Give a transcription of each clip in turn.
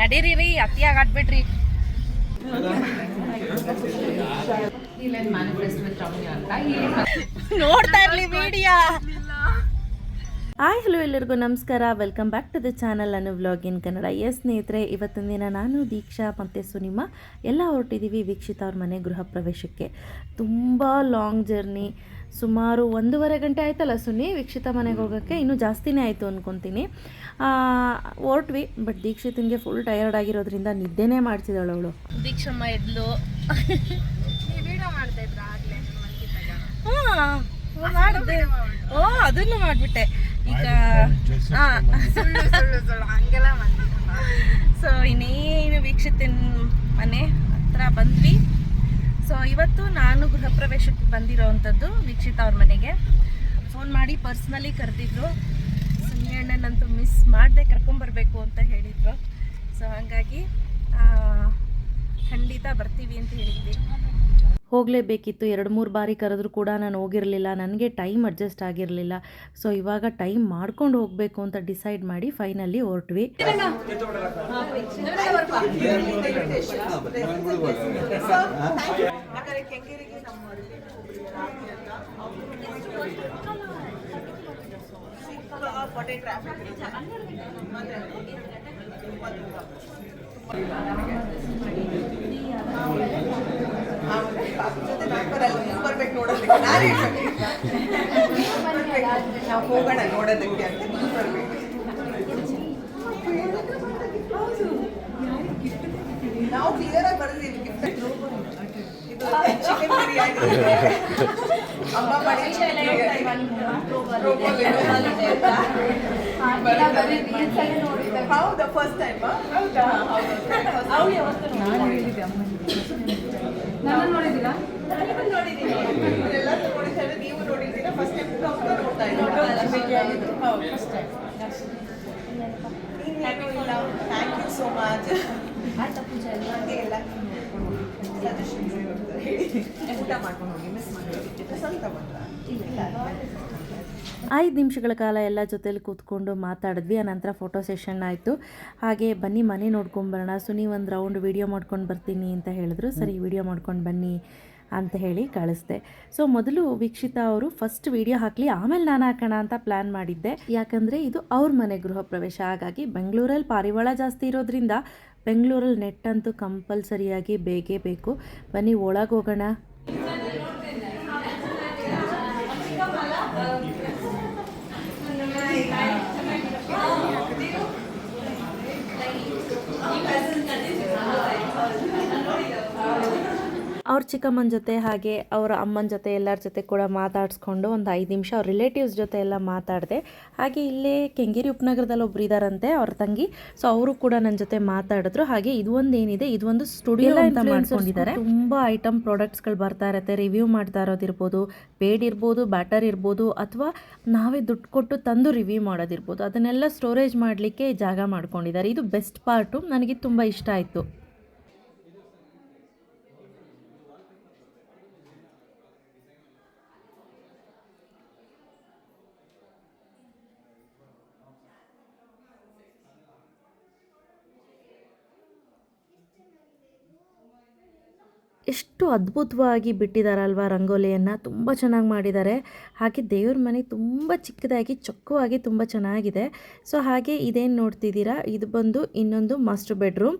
ನಡೀರಿ ಅತಿಯಾಗಿ ಆಡ್ಬಿಡ್ರಿ. ನೋಡ್ತಾ ಇರ್ಲಿ ವಿಡಿಯೋ. ಹಾಯ್, ಹಲೋ ಎಲ್ಲರಿಗೂ ನಮಸ್ಕಾರ. Welcome back to the channel Annu vlog in Kannada. Yes ಸ್ನೇಹಿತರೆ, ಇವತ್ತಿನ ದಿನ ನಾನು ದೀಕ್ಷಾ ಮತ್ತು ಸುನಿಮಾ. ಎಲ್ಲ ಹೊರಟಿದ್ದೀವಿ ವೀಕ್ಷಿತ ಅವ್ರ ಮನೆ ಗೃಹ ಪ್ರವೇಶಕ್ಕೆ. ತುಂಬ ಲಾಂಗ್ ಜರ್ನಿ ಸುಮಾರು ಒಂದೂವರೆ ಗಂಟೆ ಆಯ್ತಲ್ಲ ಸುನಿ ವೀಕ್ಷಿತ ಮನೆಗೆ ಹೋಗೋಕ್ಕೆ ಇನ್ನೂ ಜಾಸ್ತಿನೇ ಆಯಿತು ಅಂದ್ಕೊತೀನಿ ಹೊರಟ್ವಿ ಬಟ್ ದೀಕ್ಷಿತನಿಗೆ ಫುಲ್ ಟಯರ್ಡ್ ಆಗಿರೋದ್ರಿಂದ ನಿದ್ದೆನೇ ಮಾಡ್ತಿದ್ದಾಳು ಅವಳು. ದೀಕ್ಷಮ್ಮ ಎದ್ಲು. ಹಾ ಮಾಡಿದೆ. ಓ ಅದನ್ನು ಮಾಡಿಬಿಟ್ಟೆ. ಈಗ ಸೊ ಇನ್ನೇನು ವೀಕ್ಷಿತಿನ ಮನೆ ಹತ್ರ ಬಂದ್ವಿ. ಸೊ ಇವತ್ತು ನಾನು ಗೃಹ ಪ್ರವೇಶಕ್ಕೆ ಬಂದಿರೋವಂಥದ್ದು ವೀಕ್ಷಿತ ಅವ್ರ ಮನೆಗೆ. ಫೋನ್ ಮಾಡಿ ಪರ್ಸ್ನಲಿ ಕರೆದಿದ್ರು. ಸುನಿ ಅಣ್ಣನಂತೂ ಮಿಸ್ ಮಾಡದೆ ಕರ್ಕೊಂಬರ್ಬೇಕು ಅಂತ ಹೇಳಿದ್ರು. ಸೊ ಹಾಗಾಗಿ ಖಂಡಿತ ಬರ್ತೀವಿ ಅಂತ ಹೇಳಿದ್ವಿ ಹೋಗಲೇಬೇಕಿತ್ತು. ಎರಡು, ಮೂರು ಬಾರಿ ಕರೆದ್ರೂ ಕೂಡ ನಾನು ಹೋಗಿರಲಿಲ್ಲ. ನನಗೆ ಟೈಮ್ ಅಡ್ಜಸ್ಟ್ ಆಗಿರಲಿಲ್ಲ. ಸೊ, ಇವಾಗ ಟೈಮ್ ಮಾಡ್ಕೊಂಡು ಹೋಗಬೇಕು ಅಂತ ಡಿಸೈಡ್ ಮಾಡಿ ಫೈನಲಿ ಹೊರಟ್ವಿ. ನಾವು ಹೋಗೋಣ ನೋಡೋದಕ್ಕೆ ಅಂತ ನೀವು ಬರ್ಬೇಕು ನಾವು ಕ್ಲಿಯರ್ ಆಗಿ ಬರೆದಿದ್ದೀವಿ. ಇದು ಚಿಕನ್ ಬಿರಿಯಾನಿ ಅಮ್ಮ ಮಾಡಿ. ಹೌದಾ? ಫಸ್ಟ್ ಟೈಮ್ ಹೌದಾ? ಇವರೆಲ್ಲ ನೋಡಿದ್ದಾರೆ ನೀವು ನೋಡಿದ್ದೀರಾ? ಫಸ್ಟ್ ಟೈಮ್ ನೋಡ್ತಾ ಇದ್ದೀರಾ. ಫಸ್ಟ್ ಟೈಮ್ ಇಲ್ಲ ಥ್ಯಾಂಕ್ ಯು ಸೋ ಮಚ್ ಹಾಗೆ ಎಲ್ಲ? ಸಜೆಷನ್ಸ್ ಊಟ ಮಾಡ್ಕೊಂಡು ಹೋಗಿ ಮಿಸ್ ಮಾಡಿ ಸ್ವಲ್ಪ ಬಂದ್ರ ಇಲ್ಲ ಐದು ನಿಮಿಷಗಳ ಕಾಲ ಎಲ್ಲ ಜೊತೆಲಿ ಕೂತ್ಕೊಂಡು ಮಾತಾಡಿದ್ವಿ. ಆನಂತರ ಫೋಟೋ ಸೆಷನ್ ಆಯಿತು. ಹಾಗೆ ಬನ್ನಿ ಮನೆ ನೋಡ್ಕೊಂಬರೋಣ ಸುನಿ ಒಂದು ರೌಂಡ್ ವಿಡಿಯೋ ಮಾಡ್ಕೊಂಡು ಬರ್ತೀನಿ ಅಂತ ಹೇಳಿದ್ರು. ಸರಿ ವಿಡಿಯೋ ಮಾಡ್ಕೊಂಡು ಬನ್ನಿ. ಅಂತ ಹೇಳಿ ಕಳಿಸ್ದೆ. ಸೊ ಮೊದಲು ವೀಕ್ಷಿತಾ ಅವರು ಫಸ್ಟ್ ವಿಡಿಯೋ ಹಾಕಲಿ, ಆಮೇಲೆ ನಾನು ಹಾಕೋಣ ಅಂತ ಪ್ಲ್ಯಾನ್ ಮಾಡಿದ್ದೆ. ಯಾಕಂದರೆ ಇದು ಅವ್ರ ಮನೆ ಗೃಹ ಪ್ರವೇಶ. ಹಾಗಾಗಿ ಬೆಂಗಳೂರಲ್ಲಿ ಪಾರಿವಾಳ ಜಾಸ್ತಿ ಇರೋದ್ರಿಂದ ಬೆಂಗಳೂರಲ್ಲಿ ನೆಟ್ ಅಂತೂ ಕಂಪಲ್ಸರಿಯಾಗಿ ಬೇಕೇ ಬೇಕು. ಬನ್ನಿ, ಒಳಗೆ ಹೋಗೋಣ. ಅವ್ರ ಚಿಕ್ಕಮ್ಮನ ಜೊತೆ ಹಾಗೆ ಅವರ ಅಮ್ಮನ ಜೊತೆ ಎಲ್ಲರ ಜೊತೆ ಕೂಡ ಮಾತಾಡಿಸ್ಕೊಂಡು ಒಂದು ಐದು ನಿಮಿಷ ಅವ್ರ ರಿಲೇಟಿವ್ಸ್ ಜೊತೆ ಎಲ್ಲ ಮಾತಾಡಿದೆ. ಹಾಗೆ ಇಲ್ಲೇ ಕೆಂಗೇರಿ ಉಪನಗರದಲ್ಲಿ ಒಬ್ರು ಇದ್ದಾರಂತೆ ಅವ್ರ ತಂಗಿ. ಸೊ ಅವರು ಕೂಡ ನನ್ನ ಜೊತೆ ಮಾತಾಡಿದ್ರು. ಹಾಗೆ ಇದು ಒಂದು ಏನಿದೆ ಇದು ಒಂದು ಸ್ಟುಡಿಯೋ ಅಂತ ಮಾಡ್ಕೊಂಡಿದ್ದಾರೆ. ತುಂಬ ಐಟಮ್ ಪ್ರಾಡಕ್ಟ್ಸ್ಗಳು ಬರ್ತಾ ಇರುತ್ತೆ. ರಿವ್ಯೂ ಮಾಡ್ತಾ ಇರೋದಿರ್ಬೋದು ಪೇಡ್ ಇರ್ಬೋದು ಬ್ಯಾಟರ್ ಇರ್ಬೋದು ಅಥವಾ ನಾವೇ ದುಡ್ಡು ಕೊಟ್ಟು ತಂದು ರಿವ್ಯೂ ಮಾಡೋದಿರ್ಬೋದು. ಅದನ್ನೆಲ್ಲ ಸ್ಟೋರೇಜ್ ಮಾಡಲಿಕ್ಕೆ ಜಾಗ ಮಾಡ್ಕೊಂಡಿದ್ದಾರೆ. ಇದು ಬೆಸ್ಟ್ ಪಾರ್ಟು ನನಗೆ ತುಂಬ ಇಷ್ಟ ಆಯಿತು. ಎಷ್ಟು ಅದ್ಭುತವಾಗಿ ಬಿಟ್ಟಿದ್ದಾರಲ್ವ ರಂಗೋಲಿಯನ್ನು. ತುಂಬ ಚೆನ್ನಾಗಿ ಮಾಡಿದ್ದಾರೆ ಹಾಗೆ ದೇವ್ರ ಮನೆ ತುಂಬ ಚಿಕ್ಕದಾಗಿ, ಚೊಕ್ಕವಾಗಿ ತುಂಬ ಚೆನ್ನಾಗಿದೆ. ಸೊ ಹಾಗೆ ಇದೇನು ನೋಡ್ತಿದ್ದೀರಾ? ಇದು ಬಂದು ಇನ್ನೊಂದು ಮಾಸ್ಟರ್ ಬೆಡ್ರೂಮ್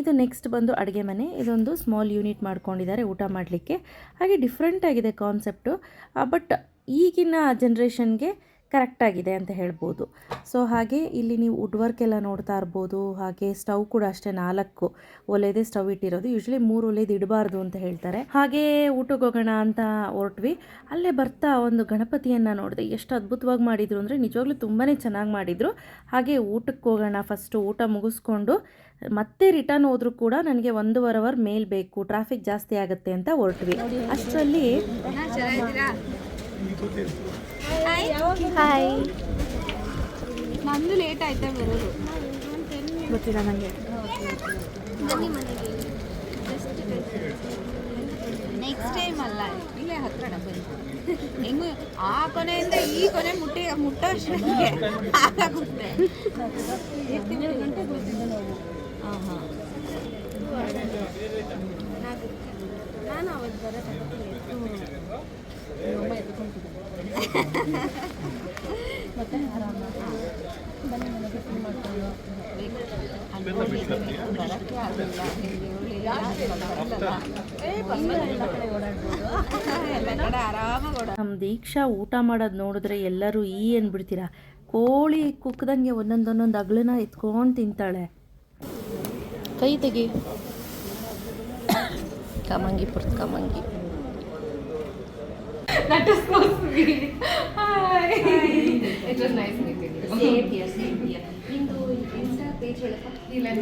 ಇದು ನೆಕ್ಸ್ಟ್ ಬಂದು ಅಡುಗೆ ಮನೆ. ಇದೊಂದು ಸ್ಮಾಲ್ ಯೂನಿಟ್ ಮಾಡ್ಕೊಂಡಿದ್ದಾರೆ, ಊಟ ಮಾಡಲಿಕ್ಕೆ. ಹಾಗೆ ಡಿಫ್ರೆಂಟ್ ಆಗಿದೆ ಕಾನ್ಸೆಪ್ಟು ಬಟ್ ಈಗಿನ ಜನ್ರೇಷನ್ಗೆ ಕರೆಕ್ಟಾಗಿದೆ ಅಂತ ಹೇಳ್ಬೋದು. ಸೊ ಹಾಗೆ ಇಲ್ಲಿ ನೀವು ವುಡ್ ವರ್ಕ್ ಎಲ್ಲ ನೋಡ್ತಾ ಇರ್ಬೋದು. ಹಾಗೆ ಸ್ಟವ್ ಕೂಡ ಅಷ್ಟೇ ನಾಲ್ಕು ಒಲೆದೇ ಸ್ಟವ್ ಇಟ್ಟಿರೋದು. ಯೂಶ್ವಲಿ ಮೂರು ಒಲೆದು ಇಡಬಾರ್ದು ಅಂತ ಹೇಳ್ತಾರೆ. ಹಾಗೆ ಊಟಕ್ಕೆ ಹೋಗೋಣ ಅಂತ ಹೊರಟ್ವಿ. ಅಲ್ಲೇ ಬರ್ತಾ ಒಂದು ಗಣಪತಿಯನ್ನು ನೋಡಿದೆ. ಎಷ್ಟು ಅದ್ಭುತವಾಗಿ ಮಾಡಿದರು ಅಂದರೆ ನಿಜವಾಗ್ಲೂ ತುಂಬಾ ಚೆನ್ನಾಗಿ ಮಾಡಿದರು. ಹಾಗೆ ಊಟಕ್ಕೆ ಹೋಗೋಣ ಫಸ್ಟು ಊಟ ಮುಗಿಸ್ಕೊಂಡು ಮತ್ತೆ ರಿಟರ್ನ್ ಹೋದರೂ ಕೂಡ ನನಗೆ ಒಂದೂವರೆ ಅವರ್ ಮೇಲ್ ಬೇಕು. ಟ್ರಾಫಿಕ್ ಜಾಸ್ತಿ ಆಗುತ್ತೆ ಅಂತ ಹೊರಟ್ವಿ. ಅಷ್ಟರಲ್ಲಿ ಹಾಯ್ ನಂದು ಲೇಟ್ ಆಯ್ತಾ ಬರೋದು? ನೆಕ್ಸ್ಟ್ ಟೈಮ್ ಅಲ್ಲ ಮುಟ್ಟಿ ಆಗುತ್ತೆ ನಾನು ದೀಕ್ಷಾ ಊಟ ಮಾಡೋದು ನೋಡಿದ್ರೆ ಎಲ್ಲರೂ ಈ ಅಂದ್ಬಿಡ್ತೀರಾ ಕೋಳಿ ಕುಕ್ಕದಂಗೆ ಒಂದೊಂದೊಂದೊಂದು ಅಗಳನ್ನ ಎತ್ಕೊಂಡು ತಿಂತಾಳೆ. ಕೈ ತೆಗಿ ಕಮಂಗಿ ಪುರ್ತ್ ಕಮಂಗಿ It was nice meeting you. Same here same here ನಿಂದು ಇನ್ಸ್ಟಾ ಪೇಜ್ ಹೇಳಪ್ಪ Heal and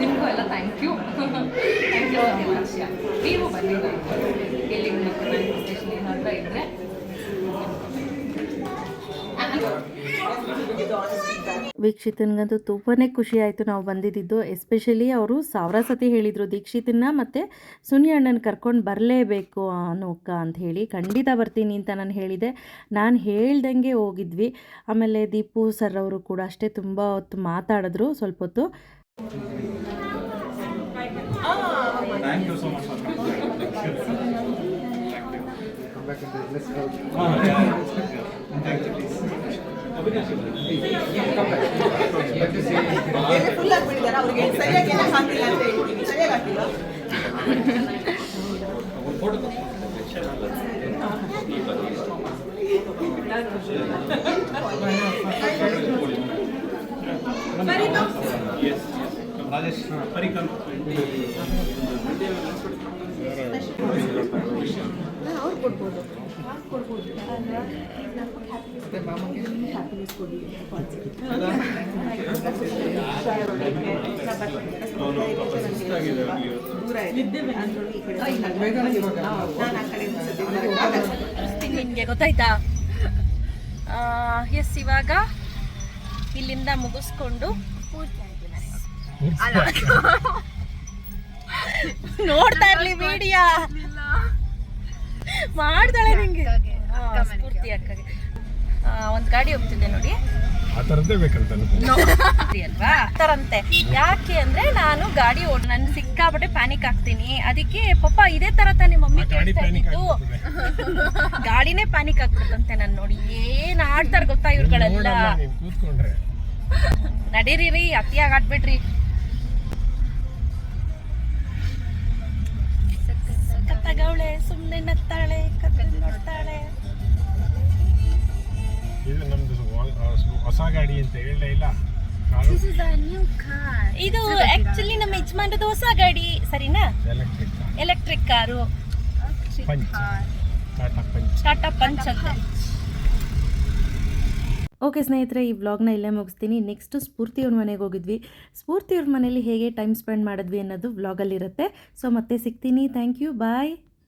ನಿಮಗೂ ಎಲ್ಲ ಥ್ಯಾಂಕ್ ಯು ಥ್ಯಾಂಕ್ ಯು ನೀವು ಸ್ಟೇಷನ್ ಏನಾದರೂ ಇದ್ದರೆ ವೀಕ್ಷಿತನಿಗಂತೂ ತುಂಬಾ ಖುಷಿ ಆಯಿತು ನಾವು ಬಂದಿದ್ದು. ಎಸ್ಪೆಷಲಿ ಅವರು ಸಾವಿರ ಸತಿ ಹೇಳಿದರು, ದೀಕ್ಷಿತನ್ನ ಮತ್ತು ಸುನಿ ಅಣ್ಣನ ಕರ್ಕೊಂಡು ಬರಲೇಬೇಕು ಅನ್ನೋಕ್ಕ ಅಂತ ಹೇಳಿ. ಖಂಡಿತ ಬರ್ತೀನಿ ಅಂತ ನಾನು ಹೇಳಿದೆ. ನಾನು ಹೇಳ್ದಂಗೆ ಹೋಗಿದ್ವಿ. ಆಮೇಲೆ ದೀಪು ಸರ್ ಅವರು ಕೂಡ ಅಷ್ಟೇ ತುಂಬ ಹೊತ್ತು ಮಾತಾಡಿದ್ರು. ಸ್ವಲ್ಪ ಹೊತ್ತು Thank you so much for coming. come back in the let's go. Thank you, please. Full ಆಗ್ಬಿಟ್ಟಿದ್ದಾರೆ ಅವ್ರಿಗೆ ಸರಿಯಾಗಿ ಏನಕ್ಕೆ ಹಾಕಿಲ್ಲ ಅಂತ ಹೇಳ್ತೀನಿ ಸರಿಯಾಗಿ ಹಾಕಿಲ್ಲ Yes, Yes. ಪರಿಕಲ್. ನಿಮಗೆ ಗೊತ್ತಾಯ್ತಾ ಎಸ್ ಇವಾಗ ಇಲ್ಲಿಂದ ಮುಗಿಸ್ಕೊಂಡು. ನೋಡ್ತಾ ಇರ್ಲಿ ವಿಡಿಯೋ. ಮಾಡ್ತಾಳೆ ನಿಂಗೆ. ಒಂದ್ ಸ್ಫೂರ್ತಿ ಅಕ್ಕಗೆ. ಒಂದು ಗಾಡಿ ಹೋಗ್ತಿದ್ದೆ ನೋಡಿ. ಅಲ್ವಾ? ತರಂತೆ ಯಾಕೆ ಅಂದ್ರೆ ನಾನು ಗಾಡಿ ಓಡ್ ನನ್ ಸಿಕ್ಕಾಪಟ್ಟೆ ಪ್ಯಾನಿಕ್ ಆಗ್ತೀನಿ. ಅದಕ್ಕೆ ಪಾಪ ಇದೇ ತರ ತಾನೇ ಮಮ್ಮಿ ಕೇಳ್ತಾ ಇದ್ದಿದ್ದು. ಗಾಡಿನೇ ಪ್ಯಾನಿಕ್ ಆಗ್ಬಿಡುತ್ತಂತೆ ನಾನು ನೋಡಿ. ಏನ್ ಆಡ್ತಾರ ಗೊತ್ತಾ ಇವ್ರುಗಳೆಲ್ಲ. ನಡೀರಿ ಅತಿಯಾಗಿ ಆಡ್ಬಿಡ್ರಿ. ಸಖತ್ತಾಗವ್ಳೆ ಸುಮ್ಮನೆ ನಗ್ತಾಳೆ ಕತ್ತೆ ನೋಡ್ತಾಳೆ ಇದು ನಮ್ದು ಹೊಸ ಗಾಡಿ ಅಂತ ಹೇಳಲೇ ಇಲ್ಲ. ಕಾರು ಇದು ಆಕ್ಚುಲಿ ನಮ್ಮ ಯಜಮಾನ್ರದ್ದು ಹೊಸ ಗಾಡಿ ಸರಿನಾ? Electric electric car. Punch Tata punch Tata punch ಅಂತ. ಓಕೆ ಸ್ನೇಹಿತರೆ ಈ ವ್ಲಾಗ್ನ ಇಲ್ಲೇ ಮುಗಿಸ್ತೀನಿ. ನೆಕ್ಸ್ಟ್ ಸ್ಫೂರ್ತಿಯವ್ರ ಮನೆಗೆ ಹೋಗಿದ್ವಿ. ಸ್ಫೂರ್ತಿಯವ್ರ ಮನೇಲಿ ಹೇಗೆ ಟೈಮ್ ಸ್ಪೆಂಡ್ ಮಾಡಿದ್ವಿ ಅನ್ನೋದು ವ್ಲಾಗಲ್ಲಿರುತ್ತೆ ಸೊ ಮತ್ತೆ ಸಿಗ್ತೀನಿ. Thank you bye